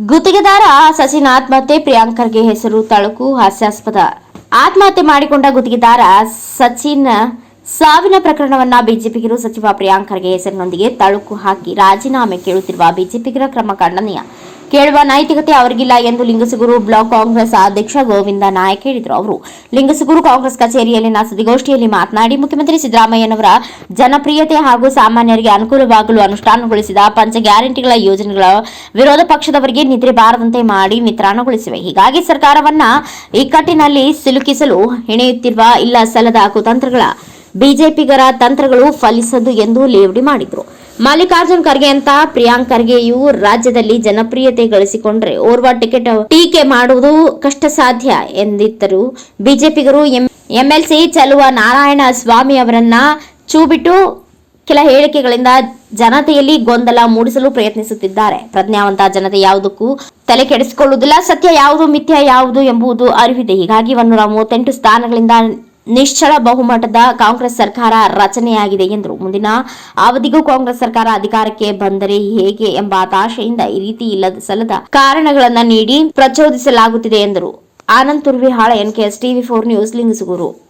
ಗುತ್ತಿಗೆದಾರ ಸಚಿನ್ ಆತ್ಮಹತ್ಯೆ ಪ್ರಿಯಾಂಕರ್ಗೆ ಹೆಸರು ತಳುಕು ಹಾಸ್ಯಾಸ್ಪದ. ಆತ್ಮಹತ್ಯೆ ಮಾಡಿಕೊಂಡ ಗುತ್ತಿಗೆದಾರ ಸಚಿನ್ ಸಾವಿನ ಪ್ರಕರಣವನ್ನ ಬಿಜೆಪಿಗರು ಸಚಿವ ಪ್ರಿಯಾಂಕರ್ಗೆ ಹೆಸರಿನೊಂದಿಗೆ ತಳುಕು ಹಾಕಿ ರಾಜೀನಾಮೆ ಕೇಳುತ್ತಿರುವ ಬಿಜೆಪಿಗರ ಕ್ರಮ ಖಂಡನೀಯ. ಕೇಳುವ ನೈತಿಕತೆ ಅವರಿಗಿಲ್ಲ ಎಂದು ಲಿಂಗಸುಗುರು ಬ್ಲಾಕ್ ಕಾಂಗ್ರೆಸ್ ಅಧ್ಯಕ್ಷ ಗೋವಿಂದ ನಾಯಕ್ ಹೇಳಿದರು. ಅವರು ಲಿಂಗಸಗೂರು ಕಾಂಗ್ರೆಸ್ ಕಚೇರಿಯಲ್ಲಿನ ಸುದ್ದಿಗೋಷ್ಠಿಯಲ್ಲಿ ಮಾತನಾಡಿ, ಮುಖ್ಯಮಂತ್ರಿ ಸಿದ್ದರಾಮಯ್ಯನವರ ಜನಪ್ರಿಯತೆ ಹಾಗೂ ಸಾಮಾನ್ಯರಿಗೆ ಅನುಕೂಲವಾಗಲು ಅನುಷ್ಠಾನಗೊಳಿಸಿದ ಪಂಚ ಗ್ಯಾರಂಟಿಗಳ ಯೋಜನೆಗಳ ವಿರೋಧ ಪಕ್ಷದವರಿಗೆ ನಿದ್ರೆ ಬಾರದಂತೆ ಮಾಡಿ ನಿತ್ರಾಣಗೊಳಿಸಿವೆ ಹೀಗಾಗಿ ಸರ್ಕಾರವನ್ನ ಇಕ್ಕಟ್ಟಿನಲ್ಲಿ ಸಿಲುಕಿಸಲು ಹೆಣೆಯುತ್ತಿರುವ ಇಲ್ಲ ಸಲ್ಲದ ಕುತಂತ್ರಗಳ, ಬಿಜೆಪಿಗರ ತಂತ್ರಗಳು ಫಲಿಸದು ಎಂದು ಲೇವಡಿ ಮಾಡಿದರು. ಮಲ್ಲಿಕಾರ್ಜುನ್ ಖರ್ಗೆ ಅಂತ ಪ್ರಿಯಾಂಕ್ ಖರ್ಗೆಯು ರಾಜ್ಯದಲ್ಲಿ ಜನಪ್ರಿಯತೆ ಗಳಿಸಿಕೊಂಡ್ರೆ ಓರ್ವ ಟಿಕೆಟ್ ಟೀಕೆ ಮಾಡುವುದು ಕಷ್ಟ ಸಾಧ್ಯ ಎಂದಿದ್ದರು. ಬಿಜೆಪಿಗರು ಎಂಎಲ್ಸಿ ಚಲುವ ನಾರಾಯಣ ಸ್ವಾಮಿ ಅವರನ್ನ ಚೂಬಿಟ್ಟು ಕೆಲ ಹೇಳಿಕೆಗಳಿಂದ ಜನತೆಯಲ್ಲಿ ಗೊಂದಲ ಮೂಡಿಸಲು ಪ್ರಯತ್ನಿಸುತ್ತಿದ್ದಾರೆ. ಪ್ರಜ್ಞಾವಂತ ಜನತೆ ಯಾವುದಕ್ಕೂ ತಲೆ ಕೆಡಿಸಿಕೊಳ್ಳುವುದಿಲ್ಲ ಸತ್ಯ ಯಾವುದು ಮಿಥ್ಯ ಯಾವುದು ಎಂಬುದು ಅರಿವಿದೆ. ಹೀಗಾಗಿ ಒಂದೂರ ಮೂವತ್ತೆಂಟು ಸ್ಥಾನಗಳಿಂದ ನಿಶ್ಚಳ ಬಹುಮತದ ಕಾಂಗ್ರೆಸ್ ಸರ್ಕಾರ ರಚನೆಯಾಗಿದೆ ಎಂದರು. ಮುಂದಿನ ಅವಧಿಗೂ ಕಾಂಗ್ರೆಸ್ ಸರ್ಕಾರ ಅಧಿಕಾರಕ್ಕೆ ಬಂದರೆ ಹೇಗೆ ಎಂಬ ಹತಾಶೆಯಿಂದ ಈ ರೀತಿ ಇಲ್ಲದ ಸಲ್ಲದ ಕಾರಣಗಳನ್ನು ನೀಡಿ ಪ್ರಚೋದಿಸಲಾಗುತ್ತಿದೆ ಎಂದರು. Anand Turvihal NKS TV four news, Lingasugur.